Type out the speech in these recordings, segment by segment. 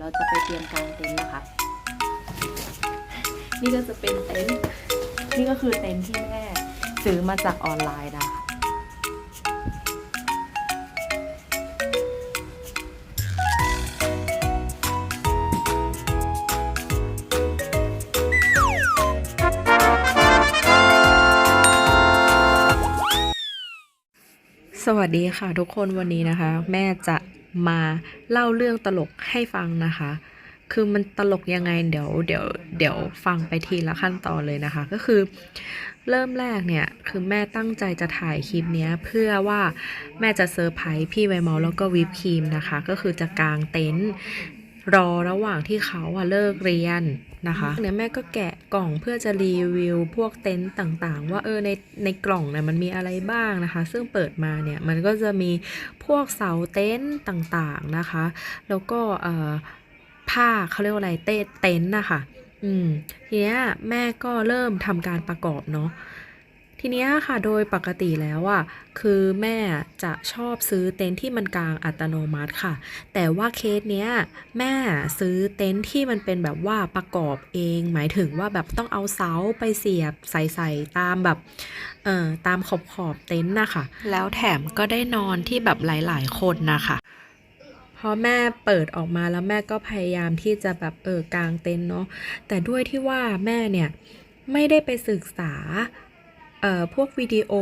เราจะไปเตรียมกางเต็นท์นะคะ นี่ก็จะเป็นเต็นท์ นี่ก็คือเต็นท์ที่แม่ซื้อมาจากออนไลน์นะ สวัสดีค่ะทุกคนวันนี้นะคะ แม่จะมาเล่าเรื่องตลกให้ฟังนะคะ คือมันตลกยังไงเดี๋ยวเดี๋ยวเดี๋ยวฟังไปทีละขั้นตอนเลยนะคะ ก็คือ เริ่มแรกเนี่ยคือแม่ตั้งใจจะถ่ายคลิปเนี้ยเพื่อว่าแม่จะเซอร์ไพรส์พี่ไวมอลแล้วก็วิปครีมนะคะ ก็คือจะกางเต็นท์ รอระหว่างที่เขาอะเลิกเรียนนะคะเนี่ยแม่ก็แกะกล่องเพื่อจะรีวิวพวกเต็นท์ต่างๆ ว่าเออในในกล่องเนี่ยมันมีอะไรบ้างนะคะ ซึ่งเปิดมาเนี่ยมันก็จะมีพวกเสาเต็นท์ต่างๆนะคะ แล้วก็เอ่อผ้าเขาเรียกว่าอะไรเต้เต็นท์นะคะอืมทีเนี้ยแม่ก็เริ่มทำการประกอบเนาะ ทีนี้ค่ะโดยปกติแล้วอะคือแม่จะชอบซื้อเต็นท์ที่มันกลางอัตโนมัติค่ะ แต่ว่าเคสเนี้ยแม่ซื้อเต็นท์ที่มันเป็นแบบว่าประกอบเอง หมายถึงว่าแบบต้องเอาเสาไปเสียบใส่ๆตามแบบเอ่อตามขอบขอบเต็นท์นะคะแล้วแถมก็ได้นอนที่แบบหลาย ๆ คนนะคะพอแม่เปิดออกมาแล้วแม่ก็พยายามที่จะแบบเออกางเต็นท์เนาะแต่ด้วยที่ว่าแม่เนี่ยไม่ได้ไปศึกษา พวกวิดีโอ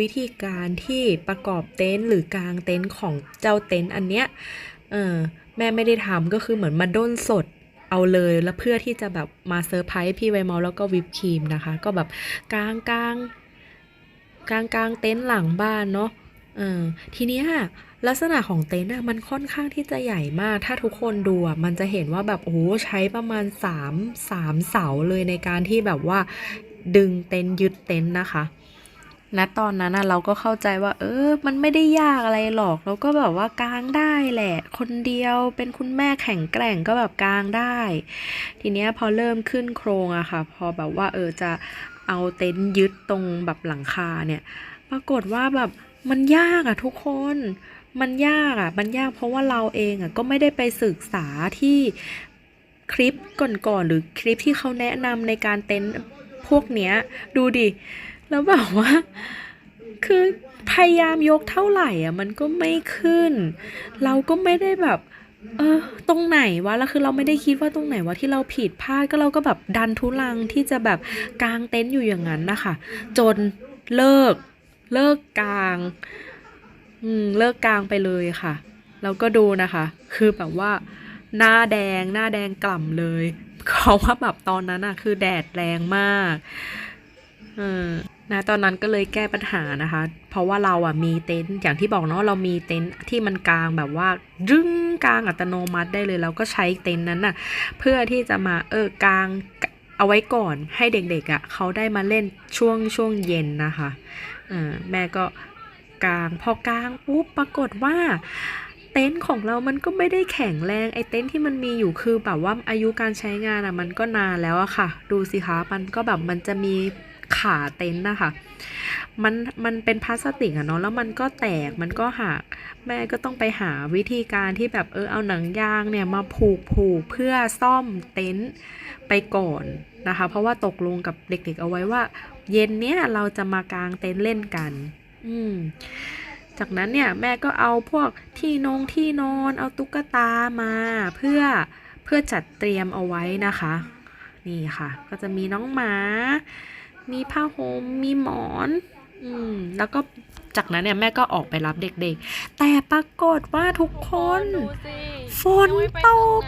วิธีการที่ประกอบเต็นท์หรือกางเต็นท์ของเจ้าเต็นท์อันเนี้ยเออแม่ไม่ได้ทำก็คือเหมือนมาด้นสดเอาเลยแล้วเพื่อที่จะแบบมาเซอร์ไพรส์พี่ไวเมาแล้วก็วิปครีมนะคะ ก็แบบกางกางกางกางเต็นท์หลังบ้านเนาะเออทีเนี้ยลักษณะของเต็นท์อะมันค่อนข้างที่จะใหญ่มาก ถ้าทุกคนดูอะมันจะเห็นว่าแบบโอ้ใช้ประมาณ 3 3 เสาเลยในการที่แบบว่า ดึงเต็นยึดเต็นนะคะ และตอนนั้นเราก็เข้าใจว่า เออ มันไม่ได้ยากอะไรหรอก เราก็แบบว่ากางได้แหละ คนเดียวเป็นคุณแม่แข็งแกร่งก็แบบกางได้ ทีเนี้ยพอเริ่มขึ้นโครงอะค่ะ พอแบบว่าเออจะเอาเต็นยึดตรงแบบหลังคาเนี่ย ปรากฏว่าแบบมันยากอะทุกคนมันยากอะมันยากเพราะว่าเราเองอะก็ไม่ได้ไปศึกษาที่คลิปก่อนๆหรือคลิปที่เขาแนะนำในการเต็น พวกเนี้ย ดูดิ แล้วแบบว่า คือพยายามยกเท่าไหร่อะมันก็ไม่ขึ้น เราก็ไม่ได้แบบเออตรงไหนวะแล้วคือเราไม่ได้คิดว่าตรงไหนวะที่เราผิดพลาดก็เราก็แบบดันทุลังที่จะแบบกางเต็นท์อยู่อย่างนั้นนะคะจนเลิกเลิกกางอืมเลิกกางไปเลยค่ะ แล้วก็ดูนะคะ คือแบบว่า หน้าแดงหน้าแดงกล่ำเลยเพราว่าแบบตอนนั้นอะคือแดดแรงมากเออนะตอนนั้นก็เลยแก้ปัญหานะคะ เพราะว่าเราอะมีเต็นท์อย่างที่บอกเนาะเรามีเต็นท์ที่มันกลางแบบว่าดึงกลางอัตโนมัติได้เลยเราก็ใช้เต็นท์นั้นน่ะ เพื่อที่จะมาเออกลางเอาไว้ก่อนให้เด็กๆอะเขาได้มาเล่นช่วงช่วงเย็นนะคะอแม่ก็กลางพอกลางปุ๊บปรากฏว่า เต็นท์ของเรามันก็ไม่ได้แข็งแรงไอเต็นท์ที่มันมีอยู่คือแบบว่าอายุการใช้งานอะมันก็นานแล้วอะค่ะ ดูสิคะมันก็แบบมันจะมีขาเต็นท์นะคะมันมันเป็นพลาสติกอะเนาะแล้วมันก็แตกมันก็หักแม่ก็ต้องไปหาวิธีการที่แบบเออเอาหนังยางเนี่ยมาผูกผูกเพื่อซ่อมเต็นท์ไปก่อนนะคะ เพราะว่าตกลงกับเด็กๆเอาไว้ว่า เย็นเนี้ยเราจะมากางเต็นท์เล่นกัน อืม จากนั้นเนี่ยแม่ก็เอาพวกที่นงที่นอนเอาตุ๊กตามาเพื่อเพื่อจัดเตรียมเอาไว้นะคะ นี่ค่ะ ก็จะมีน้องหมา มีผ้าห่มมีหมอน อืมแล้วก็ จากนั้นเนี่ยแม่ก็ออกไปรับเด็กๆ แต่ปรากฏว่าทุกคนฝนตก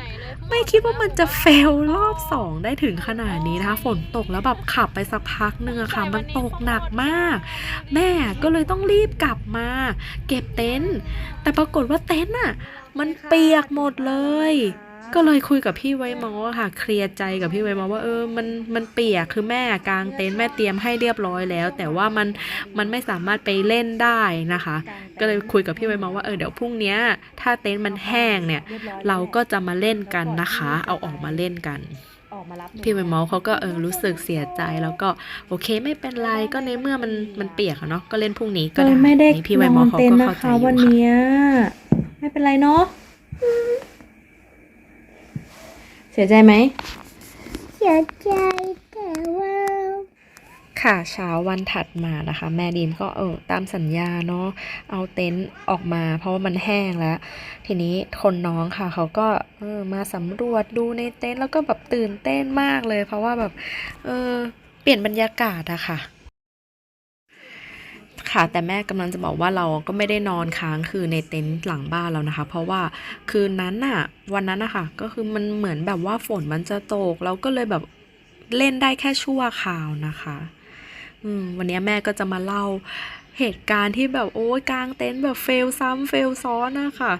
ไม่คิดว่ามันจะเฟลรอบสองได้ถึงขนาดนี้นะคะ ฝนตกแล้วแบบขับไปสักพักหนึ่งอะค่ะ มันตกหนักมาก แม่ก็เลยต้องรีบกลับมา เก็บเต็นท์แต่ปรากฏว่าเต็นท์อะมันเปียกหมดเลย ก็เลยคุยกับพี่ไว้มอค่ะ เคลียร์ใจกับพี่ไว้มอว่าเออมันมันเปียกคือแม่กางเต็นท์แม่เตรียมให้เรียบร้อยแล้ว แต่ว่ามันมันไม่สามารถไปเล่นได้นะคะ ก็เลยคุยกับพี่ไว้มอว่าเออเดี๋ยวพรุ่งเนี้ยถ้าเต็นท์มันแห้งเนี่ย เราก็จะมาเล่นกันนะคะ เอาออกมาเล่นกันออกมารับหนูพี่ไวเมาส์เขาก็เออรู้สึกเสียใจแล้วก็โอเคไม่เป็นไรก็ในเมื่อมันมันเปียกอะเนาะก็เล่นพรุ่งนี้ก็เอได้อไม่ได้นี่พี่ไวนเมาอส์นเขาเต็นก็ท์เข้านะใจคะอยู่วันค่ะเนี้ยไม่เป็นไรเนาะ เสียใจไหม เสียใจแต่ว่าค่ะเช้าวันถัดมานะคะ แม่ดีมก็เออตามสัญญาเนาะเอาเต็นท์ออกมา เพราะว่ามันแห้งแล้ว ทีนี้คนน้องค่ะ เขาก็เออมาสำรวจดูในเต็นท์แล้วก็แบบตื่นเต้นมากเลย เพราะว่าแบบเออเปลี่ยนบรรยากาศอะค่ะ ค่ะ แต่แม่กำลังจะบอกว่าเราก็ไม่ได้นอนค้างคือในเต็นท์หลังบ้านแล้วนะคะ เพราะว่าคืนนั้นน่ะ วันนั้นนะคะก็คือมันเหมือนแบบว่าฝนมันจะตก เราก็เลยแบบเล่นได้แค่ชั่วคราวนะคะอืมวันนี้แม่ก็จะมาเล่าเหตุการณ์ที่แบบโอ้ยกลางเต็นท์แบบเฟลซ้ำเฟลซ้อนนะคะ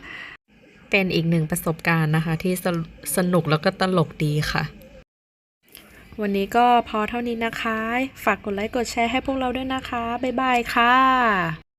เป็นอีกหนึ่งประสบการณ์นะคะ ที่สนุกแล้วก็ตลกดีค่ะ วันนี้ก็พอเท่านี้นะคะ ฝากกดไลค์กดแชร์ให้พวกเราด้วยนะคะ บ๊ายบายค่ะ